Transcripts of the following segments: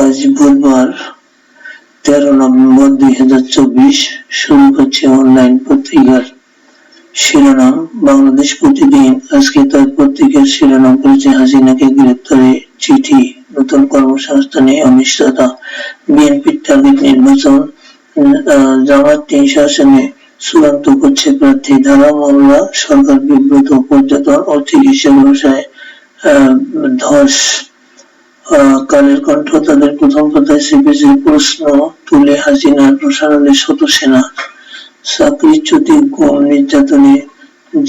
আজ বুধবার তেরো নভেম্বর দুই হাজার চব্বিশ শুরু করছে অনলাইন পত্রিকার শিরোনাম। বাংলাদেশ প্রতিদিন আজকে তার পত্রিকার শিরোনাম করেছে হাসিনাকে গ্রেপ্তারে চিঠি। নতুন কর্মসংস্থানে অনিশ্চয়তা। বিএনপির টার্গেট নির্বাচন জামাত তিনশো আসনে চূড়ান্ত করছে প্রার্থী। ধারা মামলা, সরকার বিব্রত পর্যটন ও চিকিৎসা ব্যবসায় ধস। কালের কণ্ঠ তাদের প্রথম পাতায় সিপিসি প্রশ্ন তুলে হাসিনার প্রসারণে শত সেনা চাকরিচ্যুতি গুম নির্যাতনে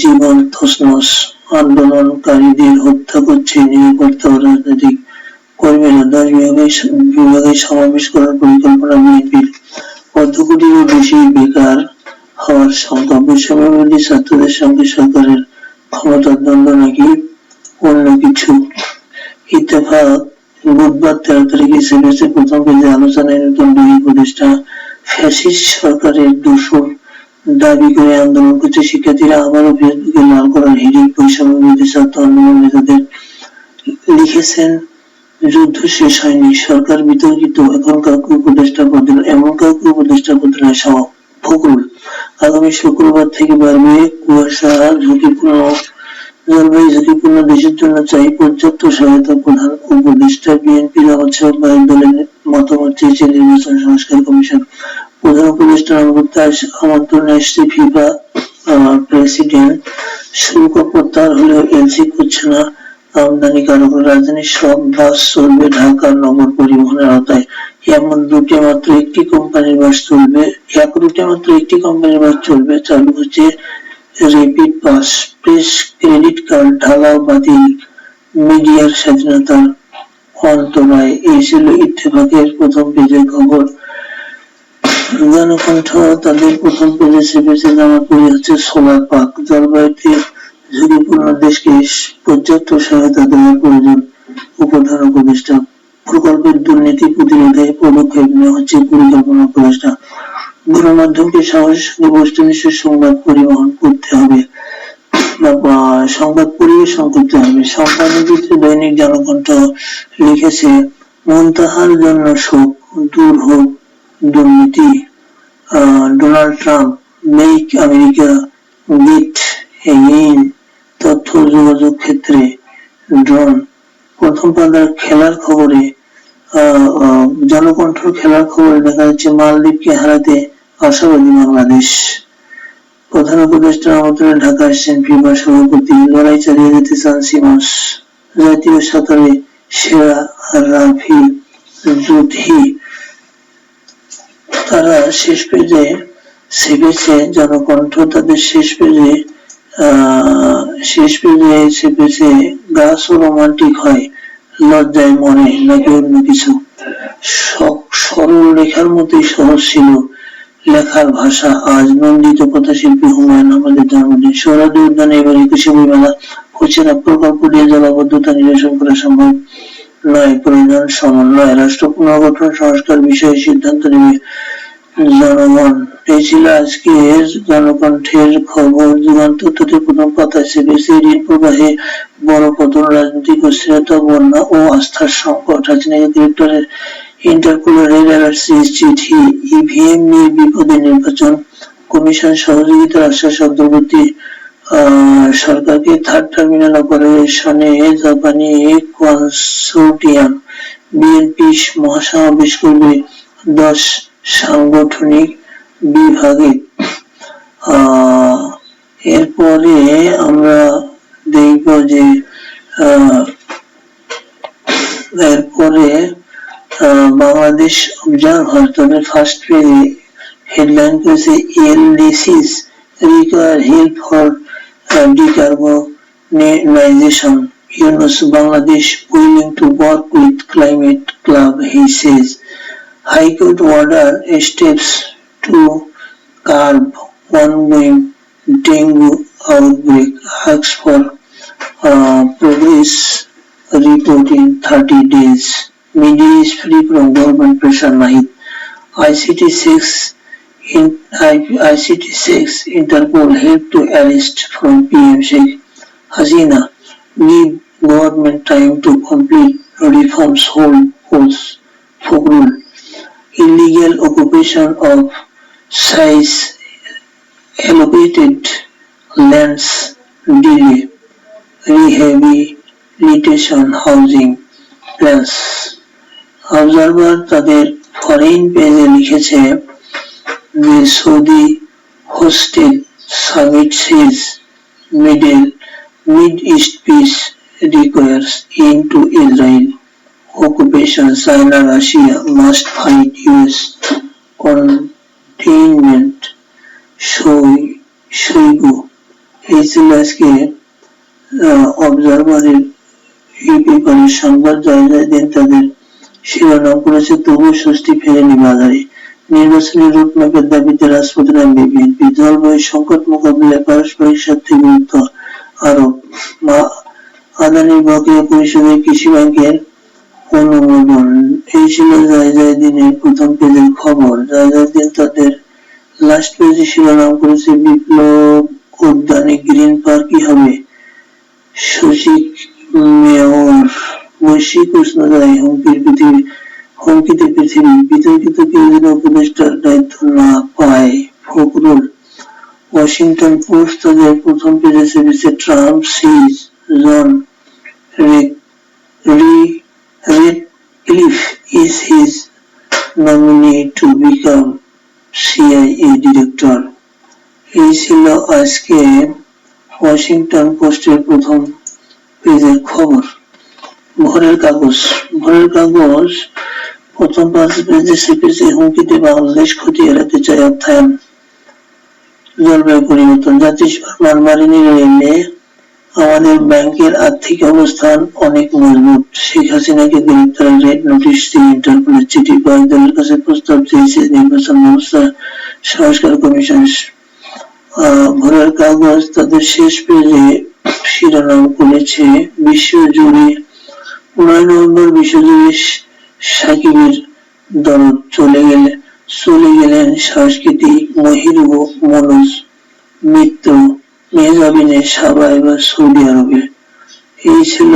জীবন তছনছ আন্দোলনকারীদের হত্যা করছে নিরাপত্তা রাজনৈতিক কর্মীরা। দশ বিভাগে বিভাগে সমাবেশ করার পরিকল্পনা বিএনপির। অর্ধ কোটিরও বেশি বেকার হওয়ার সংখ্যা বিশ্ববিদ্যালয় ছাত্রদের সঙ্গে সরকারের ক্ষমতার দ্বন্দ্ব নাকি অন্য কিছু? ইত্তেফাক বুধবার তেরো তারিখে সিবিএসের প্রথম পেজে আলোচনায় নতুন দুই উপদেষ্টা ফ্যাসিস্ট সরকারের দোষর দাবি করে আন্দোলন করছে। শিক্ষার্থীরা আবারও ফেসবুকে লাল করার হিড়িক বৈষম্য বিরোধী ছাত্র আন্দোলন নেতাদের লিখেছেন, যুদ্ধ শেষ হয়নি, সরকার বিতর্কিত, এখন কাউকে উপদেষ্টা বদল এমন কাউকে উপদেষ্টা বদলায় সব ফখরুল। আগামী শুক্রবার থেকে বাড়বে কুয়াশা ঝুঁকিপূর্ণ জলবায়ু ঝুঁকিপূর্ণ দেশের জন্য চাই পর্যাপ্ত সহায়তা প্রধান উপদেষ্টা বিএনপি জামাত সহ দলের মতামত চেয়েছে নির্বাচন সংস্কার কমিশন। প্রধান আমন্ত্রণ এসছে ফিফা প্রেসিডেন্ট। শুল্ক প্রত্যাহার হলেও এলসি করছে না। রাজধানীর সব বাস চলবে ঢাকা নগর পরিবহনের আওতায়। এমন রুটে মাত্র একটি কোম্পানির বাস চলবে, এক রুটে মাত্র একটি কোম্পানির বাস চলবে, চালু হচ্ছে rapid pass press credit card ঢালাও বাতিল। মিডিয়ার স্বাধীনতার অন্তরায় এই ছিল ইত্তেফাকের প্রথম পেজের খবর। তাদের প্রথম পেজে চেপেছে হচ্ছে সোলার পার্ক জলবায়ুতে ঝুঁকিপূর্ণ দেশকে পর্যাপ্ত সহায়তা দেওয়ার প্রয়োজন উপধান উপদেষ্টা। প্রকল্পের দুর্নীতি প্রতিরোধে পদক্ষেপ নেওয়া হচ্ছে পরিকল্পনা উপদেষ্টা। গণমাধ্যমকে সঙ্গে বস্তুনিষ্ঠ সংবাদ পরিবহন করতে হবে। সংবাদ পরিবেশন করতে হবে। সম্পাদকিত দৈনিক জনকণ্ঠ লিখেছে, মন্তাহার জন্য শোক দূর হোক দুর্নীতি। Donald Trump, make America great again. তথ্য যোগাযোগ ক্ষেত্রে ড্রোন। প্রথম পাতার খেলার খবরে জনকণ্ঠ খেলার খবরে দেখা যাচ্ছে, মালদ্বীপকে হারাতে আশাবাদী বাংলাদেশ। প্রধান উপদেষ্টা আমন্ত্রণে ঢাকা আসছেন ফিফা সভাপতি লড়াই চালিয়ে যেতে চান সিমস। জাতীয় সাঁতারে সেরা রাফি জুথি তারা শেষ পেজে সেপেছে জনকণ্ঠ, তাদের শেষ পেজে শেষ পেজে সেপেছে গাছ ও রোমান্টিক হয় লজ্জায় মনে নাকি অন্য কিছু। সরল লেখার মতোই সহজ ছিল লেখার ভাষা আজ নন্দিত কথা শিল্পী হুমায়ুন আহমেদের জন্মদিন। সোহরাদি উদ্যানে এবার একুশে মেলা হচ্ছে না। প্রকল্প দিয়ে জলাবদ্ধতা নিরসন করা সম্ভব নয়। প্রয়োজন সমন্বয়, রাষ্ট্র পুনর্গঠন, সংস্কার বিষয়ে সিদ্ধান্ত নেবে জনগণ। এই ছিল আজকের জনকণ্ঠের খবর। যুগান্ত তথ্যের প্রথম পাতায় সিবিএসি ঋণ প্রবাহে বড় পতন, রাজনৈতিক অস্থিরতা, বন্যা ও আস্থার সংকট। হাসিনা গ্রেপ্তারের ইন্টারপোলের রেড অ্যালার্ট চিঠি ইভিএম নিয়ে বিপদে নির্বাচন কমিশন সহযোগিতার আশ্বাস অগ্রগতি সরকারকে থার্ড টার্মিনাল অপারেশনে জাপানি কনসোর্টিয়াম বিএনপি মহাসমাবেশ করবে দশ সাংগঠনিক বিভাগে। এরপরে আমরা দেখব যে আহ, আহ, বাংলাদেশ অবজারভার তাদের ফার্স্ট পেজে হেডলাইন করেছে LDCs require help for decarbonization Yunus Bangladesh willing to work with climate club he says High Court order steps to curb ongoing dengue outbreak asks for uh, progress report in 30 days. Media is free from government pressure Nahid. ICT 6 in ICT 6 Interpol help to arrest from PM Sheikh Hasina. Give government time to complete reforms hold posts illegal occupation of size allocated lands delay rehabilitation housing plans Observer তাদের foreign পেজে লিখেছে যে Saudi hosted services middle mid east peace requires in to Israel occupation China Russia must fight US containment সই, সইব। এইসিল আজকে অবজারভারের এই সংবাদ জয় জয় দেন তাদের শিরোনাম করেছে তবু ফেরেনি বাজারে। নির্বাচনী দাবিতে জলবায়ু সংকট মোকাবিলায় পারস্পরিক স্বার্থে গুরুত্ব মা- আদানির বকেয়া পরিষদে কৃষি ব্যাংকের অনুমোদন। এই ছিল জয় জয় দিনের প্রথম পেজের খবর। জয় জয় দিন তাদের লাস্ট পেজে শিরোনাম করেছে বিপ্লব উদ্যানে গ্রিন পার্কই হবে। সচিক মেয়র বৈশ্বিক উষ্ণতায় হুমকির পৃথিবী হুমকিতে পৃথিবী বিতর্কিত কেউ যেন উপদেষ্টার দায়িত্ব না পায়। ফখরুল, ওয়াশিংটন পোস্ট তাদের প্রথম পেজে সেবিছে Trump says John Ratcliffe is his nominee to become CIA director এই ছিল আজকে ওয়াশিংটন পোস্টের প্রথম পেজের খবর। ভোরের কাগজ। ভোরের কাগজ প্রথম পাঁচ পেজে সেপেছে হুমকিতে বাংলাদেশ ক্ষতি এড়াতে চায় অর্থায়ন। জলবায়ু পরিবর্তন, জাতিসংঘ আমাদের ব্যাংকের আর্থিক অবস্থান অনেক মজবুত। শেখ হাসিনাকে গ্রেপ্তারের রেড নোটিশ দিয়ে ইন্টারপোলের চিঠি কয়েক দলের কাছে প্রস্তাব চেয়েছে নির্বাচন ব্যবস্থা সংস্কার কমিশন। ভোরের কাগজ তাদের শেষ পেজে শিরোনাম করেছে বিশ্ব নয় নভেম্বর বিশ্বজুড়ে সাকিবের দরদ। চলে গেলে, চলে গেলেন সাংস্কৃতিক মহিরুহ মনোজ মিত্র মেজাবিনে সাবা এবার সৌদি আরবে। এই ছিল